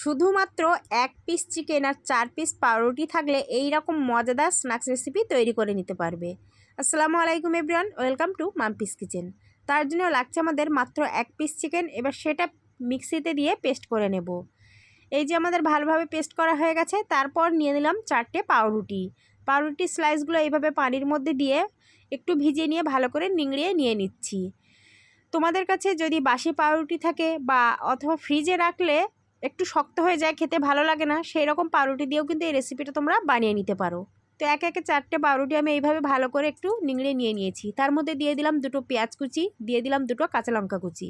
শুধুমাত্র এক piece chicken আর চার পিস পাউরুটি থাকলে এই রকম মজাদার স্ন্যাক্স রেসিপি তৈরি করে নিতে পারবে। আসসালামু আলাইকুম everyone welcome to Mampi's kitchen তার জন্য লাগছে আমাদের মাত্র এক পিস চিকেন এবার সেটা মিক্সিতে দিয়ে পেস্ট করে নেব। এই যে আমাদের ভালোভাবে পেস্ট করা হয়ে গেছে, তারপর নিয়ে নিলাম চারটে পাউরুটি। পাউরুটি স্লাইসগুলো এইভাবে পানির মধ্যে দিয়ে একটু ভিজিয়ে নিয়ে ভালো করে নিংড়িয়ে নিয়ে নিচ্ছি। তোমাদের কাছে যদি বাসি পাউরুটি থাকে বা অথবা ফ্রিজে রাখলে একটু শক্ত হয়ে যায়, খেতে ভালো লাগে না সেই রকম পাউরুটি দিয়েও কিন্তু এই রেসিপিটা তোমরা বানিয়ে নিতে পারো। তো একে একে চারটে পাউরুটি আমি এইভাবে ভালো করে একটু নিংড়ে নিয়ে নিয়েছি। তার মধ্যে দিয়ে দিলাম দুটো পেঁয়াজ কুচি, দিয়ে দিলাম দুটো কাঁচা লঙ্কা কুচি।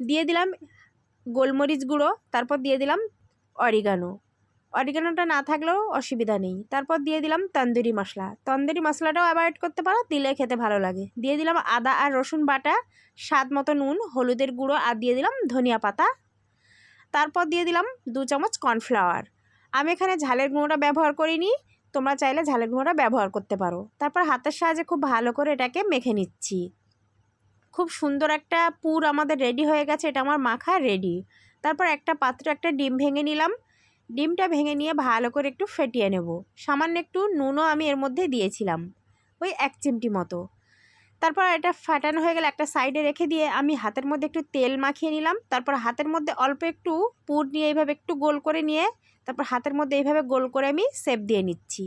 দিয়ে দিলাম গোলমরিচ গুঁড়ো, তারপর দিয়ে দিলাম অরিগানো অরিগানোটা না থাকলেও অসুবিধা নেই। তারপর দিয়ে দিলাম তন্দুরি মশলা। তন্দুরি মশলাটাও অ্যাভয়েড করতে পারো, দিলে খেতে ভালো লাগে। দিয়ে দিলাম আদা আর রসুন বাটা, স্বাদ মতো নুন, হলুদের গুঁড়ো, আর দিয়ে দিলাম ধনিয়া পাতা। তারপর দিয়ে দিলাম দু চামচ কর্নফ্লাওয়ার। আমি এখানে ঝালের গুঁড়োটা ব্যবহার করিনি, তোমরা চাইলে ঝালের গুঁড়োটা ব্যবহার করতে পারো। তারপর হাতের সাহায্যে খুব ভালো করে এটাকে মেখে নিচ্ছি। খুব সুন্দর একটা পুর আমাদের রেডি হয়ে গেছে, এটা আমার মাখা রেডি তারপর একটা পাত্র একটা ডিম ভেঙে নিলাম। ডিমটা ভেঙে নিয়ে ভালো করে একটু ফেটিয়ে নেব। সামান্য একটু নুনও আমি এর মধ্যে দিয়েছিলাম, ওই এক চিমটি মতো। তারপর এটা ফাটানো হয়ে গেলে একটা সাইডে রেখে দিয়ে আমি হাতের মধ্যে একটু তেল মাখিয়ে নিলাম। তারপর হাতের মধ্যে অল্প একটু পুর নিয়ে এইভাবে একটু গোল করে নিয়ে তারপর হাতের মধ্যে এইভাবে গোল করে আমি সেপ দিয়ে নিচ্ছি।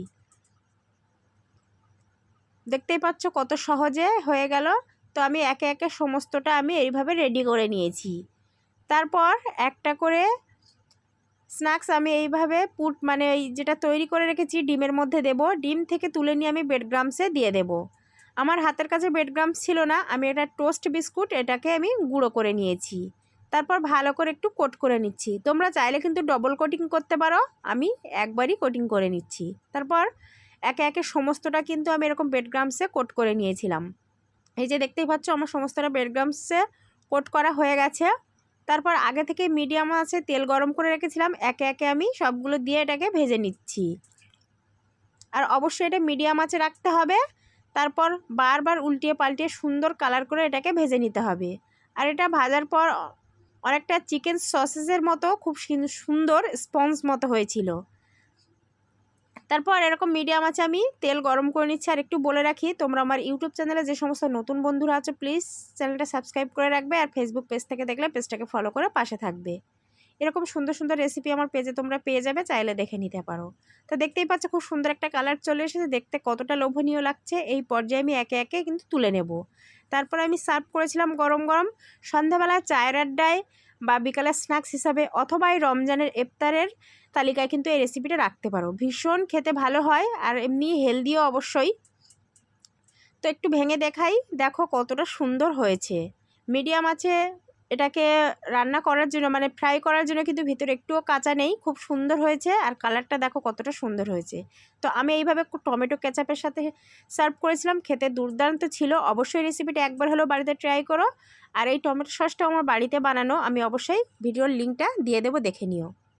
দেখতেই পাচ্ছ কত সহজে হয়ে গেল। তো আমি একে একে সমস্তটা আমি এইভাবে রেডি করে নিয়েছি। তারপর একটা করে স্ন্যাক্স আমি এইভাবে পুট মানে যেটা তৈরি করে রেখেছি, ডিমের মধ্যে দেব। ডিম থেকে তুলে নিয়ে আমি বেড গ্রামসে দিয়ে দেব। আমার হাতের কাছে বেড গ্রামস ছিল না, আমি এটা টোস্ট বিস্কুট এটাকে আমি গুঁড়ো করে নিয়েছি। তারপর ভালো করে একটু কোট করে নিচ্ছি। তোমরা চাইলে কিন্তু ডবল কোটিং করতে পারো, আমি একবারই কোটিং করে নিচ্ছি। তারপর একে একে সমস্তটা কিন্তু আমি এরকম বেড গ্রামসে কোট করে নিয়েছিলাম। এই যে দেখতেই পাচ্ছ, আমার সমস্তটা বেড গ্রামসে কোট করা হয়ে গেছে। তারপর আগে থেকে মিডিয়াম আছে, তেল গরম করে রেখেছিলাম, একে একে আমি সবগুলো দিয়ে এটাকে ভেজে নিচ্ছি। আর অবশ্যই এটা মিডিয়াম আছে রাখতে হবে। তারপর বারবার উল্টিয়ে পাল্টিয়ে সুন্দর কালার করে এটাকে ভেজে নিতে হবে। আর এটা ভাজার পর অনেকটা চিকেন সসেসের মতো খুব সুন্দর স্পঞ্জ মতো হয়েছিল। তারপর এরকম মিডিয়াম আছে আমি, তেল গরম করে নিচ্ছি। আর একটু বলে রাখি, তোমরা আমার ইউটিউব চ্যানেলে যে সমস্ত নতুন বন্ধুরা আছো প্লিজ চ্যানেলটা সাবস্ক্রাইব করে রাখবে। আর ফেসবুক পেজ থেকে দেখলে পেজটাকে ফলো করে পাশে থাকবে। এরকম সুন্দর সুন্দর রেসিপি আমার পেজে তোমরা পেয়ে যাবে, চাইলে দেখে নিতে পারো। তো দেখতেই পাচ্ছ খুব সুন্দর একটা কালার চলে এসেছে, দেখতে কতটা লোভনীয় লাগছে। এই পর্যায়ে আমি একে একে কিন্তু তুলে নেব। তারপর আমি সার্ভ করেছিলাম গরম গরম। সন্ধ্যাবেলা চায়ের আড্ডায় বা বিকালের স্ন্যাক্স হিসাবে অথবা এই রমজানের ইফতারের তালিকায় কিন্তু এই রেসিপিটা রাখতে পারো। ভীষণ খেতে ভালো হয় আর এমনি হেলদিও অবশ্যই। তো একটু ভেঙে দেখাই, দেখো কতটা সুন্দর হয়েছে। মিডিয়াম আছে এটাকে রান্না করার জন্য মানে ফ্রাই করার জন্য কিন্তু ভিতরে একটুও কাঁচা নেই, খুব সুন্দর হয়েছে আর কালারটা দেখো কতটা সুন্দর হয়েছে। তো আমি এইভাবে টমেটো কেচাপের সাথে সার্ভ করেছিলাম, খেতে দুর্দান্ত ছিল। অবশ্যই রেসিপিটা একবার হলেও বাড়িতে ট্রাই করো। আর এই টমেটো সসটা আমার বাড়িতে বানানো, আমি অবশ্যই ভিডিওর লিঙ্কটা দিয়ে দেবো, দেখে নিও।